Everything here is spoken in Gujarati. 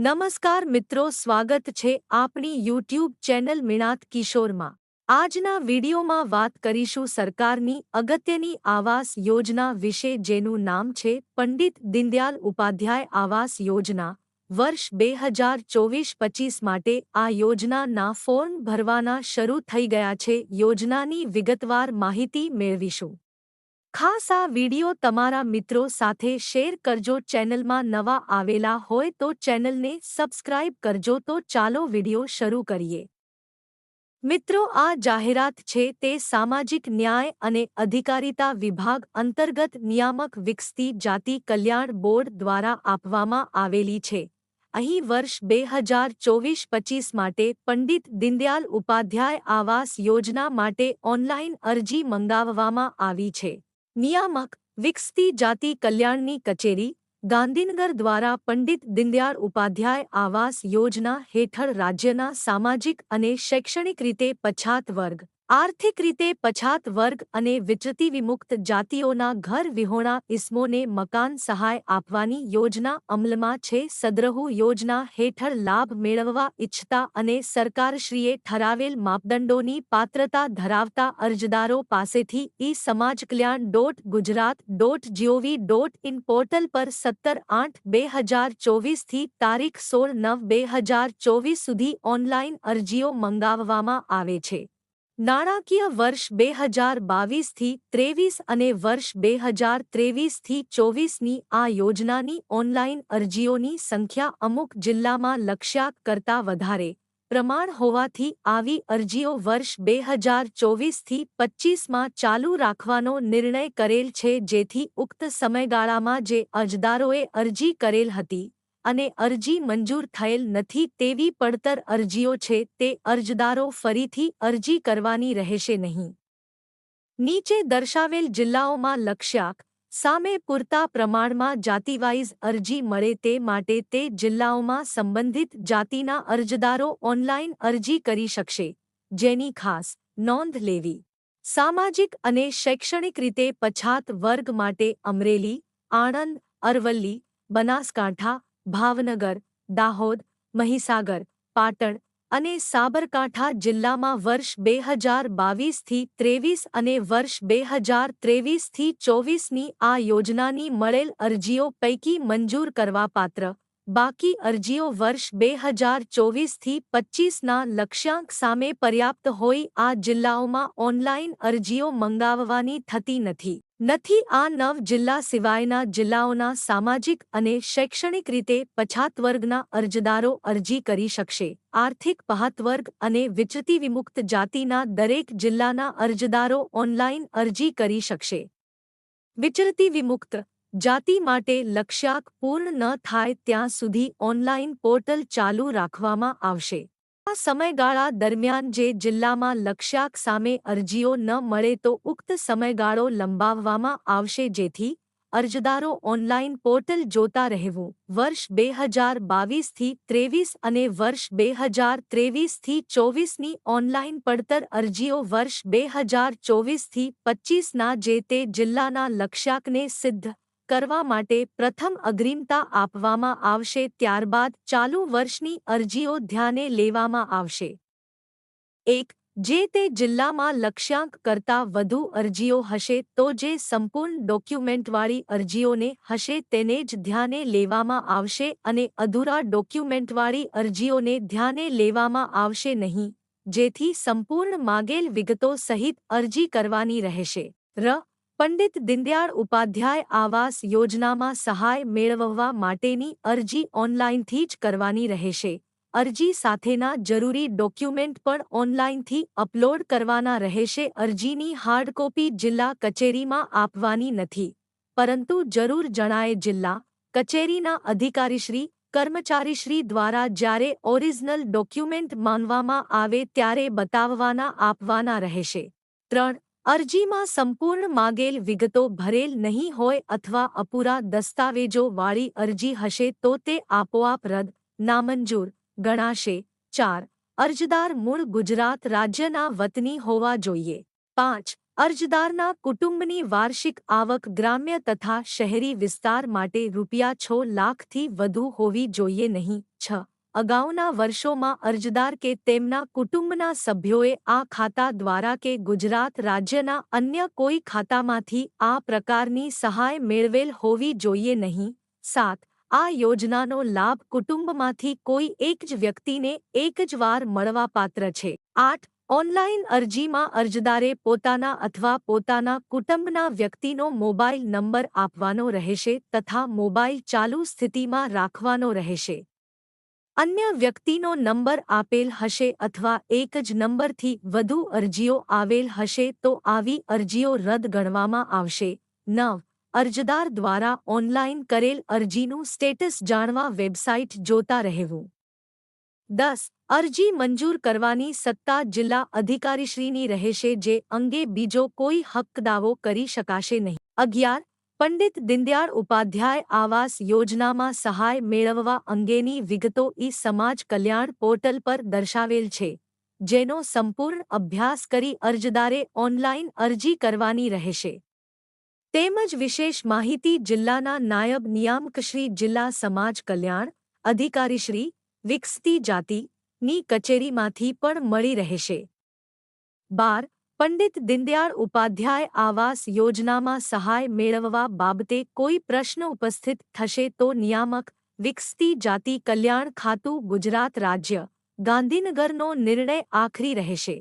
નમસ્કાર મિત્રો, સ્વાગત છે આપણી યુટ્યુબ ચેનલ મિણાત કિશોરમાં. આજના વિડીયોમાં વાત કરીશું સરકારની અગત્યની આવાસ યોજના વિશે, જેનું નામ છે પંડિત દીનદયાલ ઉપાધ્યાય આવાસ યોજના. વર્ષ બે હજાર ચોવીસ પચીસ માટે આ યોજનાના ફોર્મ ભરવાના શરૂ થઈ ગયા છે. યોજનાની વિગતવાર માહિતી મેળવીશું. ખાસ આ વિડિયો તમારા મિત્રો સાથે શેર કરજો. ચેનલમાં નવા આવેલા હોય તો ચેનલને સબસ્ક્રાઇબ કરજો. તો ચાલો વિડિયો શરૂ કરીએ. મિત્રો, આ જાહેરાત છે તે સામાજિક ન્યાય અને અધિકારિતા વિભાગ અંતર્ગત નિયામક વિકસતી જાતિ કલ્યાણ બોર્ડ દ્વારા આપવામાં આવેલી છે. અહીં વર્ષ બે હજાર ચોવીસ પચીસ માટે પંડિત દીનદયાલ ઉપાધ્યાય આવાસ યોજના માટે ઓનલાઇન અરજી મંગાવવામાં આવી છે. નિયામક વિકસતી જાતિ કલ્યાણની કચેરી ગાંધીનગર દ્વારા પંડિત દીનદયાળ ઉપાધ્યાય આવાસ યોજના હેઠળ રાજ્યના સામાજિક અને શૈક્ષણિક રીતે પછાત વર્ગ આર્થિક રીતે પછાત વર્ગ અને વિચતી વિમુક્ત જાતિઓના ઘર વિહોણા ઇસમોને મકાન સહાય આપવાની યોજના અમલમાં છે. સદ્રહુ યોજના હેઠળ લાભ મેળવવા ઇચ્છતા અને સરકારશ્રીએ ઠરાવેલ માપદંડોની પાત્રતા ધરાવતા અરજદારો પાસેથી E Samaj Kalyan dot Gujarat dot gov dot in portal પર સત્તર આઠ બે હજાર ચોવીસથી તારીખ સોળ નવ બે હજાર ચોવીસ સુધી ઓનલાઇન અરજીઓ મંગાવવામાં આવે છે. નાણાકીય વર્ષ બે હજાર બાવીસથી ત્રેવીસ અને વર્ષ બે હજાર ત્રેવીસથી ચોવીસની આ યોજનાની ઓનલાઇન અરજીઓની સંખ્યા અમુક જિલ્લામાં લક્ષ્યાંક કરતાં વધારે પ્રમાણ હોવાથી આવી અરજીઓ વર્ષ બે હજાર ચોવીસથી પચ્ચીસમાં ચાલુ રાખવાનો નિર્ણય કરેલ છે જેથી ઉક્ત સમયગાળામાં જે અરજદારોએ અરજી કરેલ હતી. અને અરજી મંજૂર થયેલ નથી તેવી પડતર અરજીઓ છે તે અરજદારો ફરીથી અરજી કરવાની રહેશે નહીં. નીચે દર્શાવેલ જિલ્લાઓમાં લક્ષ્યાંક, સામે પૂરતા પ્રમાણમાં જાતિવાઇઝ અરજી મળે તે માટે તે જિલ્લાઓમાં સંબંધિત જાતિના અરજદારો ઓનલાઇન અરજી કરી શકશે, જેની ખાસ નોંધ લેવી. સામાજિક અને શૈક્ષણિક રીતે પછાત વર્ગ માટે અમરેલી, આણંદ, અરવલ્લી, બનાસકાંઠા ભાવનગર, દાહોદ, મહીસાગર, પાટણ અને સાબરકાંઠા જિલ્લામાં વર્ષ બે હજાર બાવીસથી ત્રેવીસ અને વર્ષ બે હજાર ત્રેવીસથી ચોવીસની આ યોજનાની મળેલ અરજીઓ પૈકી મંજૂર કરવાપાત્ર બાકી અરજીઓ વર્ષ બે હજાર ચોવીસથી પચ્ચીસના લક્ષ્યાંક સામે પર્યાપ્ત હોઈ આ જિલ્લાઓમાં ઓનલાઇન અરજીઓ મંગાવવાની થતી નથી. નથી આ નવ જિલ્લા સિવાયના જિલ્લાઓના સામાજિક અને શૈક્ષણિક રીતે પછાત વર્ગના અરજદારો અરજી કરી શકશે. આર્થિક પહાત વર્ગ અને વિચરતી વિમુક્ત જાતિના દરેક જિલ્લાના અરજદારો ઓનલાઇન અરજી કરી શકશે. વિચરતી વિમુક્ત જાતિ માટે લક્ષ્યાંક પૂર્ણ ન થાય ત્યાં સુધી ઓનલાઇન પોર્ટલ ચાલુ રાખવામાં આવશે. આ સમયગાળા દરમિયાન જે જિલ્લામાં લક્ષ્યાંક સામે અરજીઓ ન મળે તો ઉક્ત સમયગાળો લંબાવવામાં આવશે જેથી અરજદારો ઓનલાઇન પોર્ટલ જોતા રહેવું. વર્ષ બે હજાર બાવીસથી ત્રેવીસ અને વર્ષ બે હજાર ત્રેવીસથી ચોવીસની ઓનલાઇન પડતર અરજીઓ વર્ષ બે હજાર ચોવીસથી પચ્ચીસના જે તે જિલ્લાના લક્ષ્યાંકને સિદ્ધ કરવા માટે પ્રથમ અગ્રિમતા આપવામાં આવશે, ત્યારબાદ ચાલુ વર્ષની અરજીઓ ધ્યાને લેવામાં આવશે. એક, જે તે જિલ્લામાં લક્ષ્યાંક કરતાં વધુ અરજીઓ હશે, તો જે સંપૂર્ણ ડોક્યુમેન્ટવાળી અરજીઓને હશે તેને જ ધ્યાને લેવામાં આવશે અને અધૂરા ડોક્યુમેન્ટવાળી અરજીઓને ધ્યાને લેવામાં આવશે નહીં, જેથી સંપૂર્ણ માગેલ વિગતો સહિત અરજી કરવાની રહેશે. ર પંડિત દીનદયાળ ઉપાધ્યાય આવાસ યોજનામાં સહાય મેળવવા માટેની અરજી ઓનલાઇનથી જ કરવાની રહેશે. અરજી સાથેના જરૂરી ડોક્યુમેન્ટ પણ ઓનલાઇનથી અપલોડ કરવાના રહેશે. અરજીની હાર્ડકોપી જિલ્લા કચેરીમાં આપવાની નથી. પરંતુ જરૂર જણાય જિલ્લા કચેરીના અધિકારીશ્રી, કર્મચારીશ્રી દ્વારા જ્યારે ઓરિજિનલ ડોક્યુમેન્ટ માનવામાં આવે ત્યારે બતાવવાના આપવાના રહેશે. ત્રણ અરજીમાં સંપૂર્ણ માગેલ વિગતો ભરેલ નહીં હોય અથવા અપૂરા દસ્તાવેજો વાળી અરજી હશે તો તે આપોઆપ રદ, નામંજૂર, ગણાશે. ચાર, અરજદાર મૂળ ગુજરાત રાજ્યના વતની હોવા જોઈએ. પાંચ, અરજદારના કુટુંબની વાર્ષિક આવક ગ્રામ્ય તથા શહેરી વિસ્તાર માટે રૂપિયા છ લાખથી વધુ હોવી જોઈએ નહીં. છ અગાઉના વર્ષોમાં અરજદાર કે તેમના કુટુંબના સભ્યોએ આ ખાતા દ્વારા કે ગુજરાત રાજ્યના અન્ય કોઈ ખાતામાંથી આ પ્રકારની સહાય મેળવેલ હોવી જોઈએ નહીં. સાત, આ યોજનાનો લાભ કુટુંબમાંથી કોઈ એક જ વ્યક્તિને એક જ વાર મળવાપાત્ર છે. આઠ ઓનલાઇન અરજીમાં અરજદારે પોતાના અથવા પોતાના કુટુંબના વ્યક્તિનો મોબાઈલ નંબર આપવાનો રહેશે તથા મોબાઈલ ચાલુ સ્થિતિમાં રાખવાનો રહેશે. અન્ય વ્યક્તિનો નંબર આપેલ હશે અથવા એક જ નંબરથી વધુ અરજીઓ આવેલ હશે તો આવી અરજીઓ રદ ગણવામાં આવશે. નવ, અરજદાર દ્વારા ઓનલાઇન કરેલ અરજીનું સ્ટેટસ જાણવા વેબસાઇટ જોતા રહેવું. દસ, અરજી મંજૂર કરવાની સત્તા જિલ્લા અધિકારીશ્રીની રહેશે જે અંગે બીજો કોઈ હક્ક દાવો કરી શકાશે નહીં. અગિયાર પંડિત દિનદયાળ ઉપાધ્યાય આવાસ યોજનામાં સહાય મેળવવા અંગેની વિગતો ઈ સમાજ કલ્યાણ પોર્ટલ પર દર્શાવેલ છે, જેનો સંપૂર્ણ અભ્યાસ કરી અરજદારે ઓનલાઈન અરજી કરવાની રહેશે. તેમજ વિશેષ માહિતી જિલ્લાના નાયબ નિયામકશ્રી જિલ્લા સમાજ કલ્યાણ અધિકારીશ્રી વિકસતી જાતિની કચેરીમાંથી પણ મળી રહેશે. બાર પંડિત દિનદયાળ ઉપાધ્યાય આવાસ યોજનામાં સહાય મેળવવા બાબતે કોઈ પ્રશ્ન ઉપસ્થિત થશે તો નિયામક, વિકસતી જાતિ કલ્યાણ ખાતું, ગુજરાત રાજ્ય, ગાંધીનગરનો નિર્ણય આખરી રહેશે.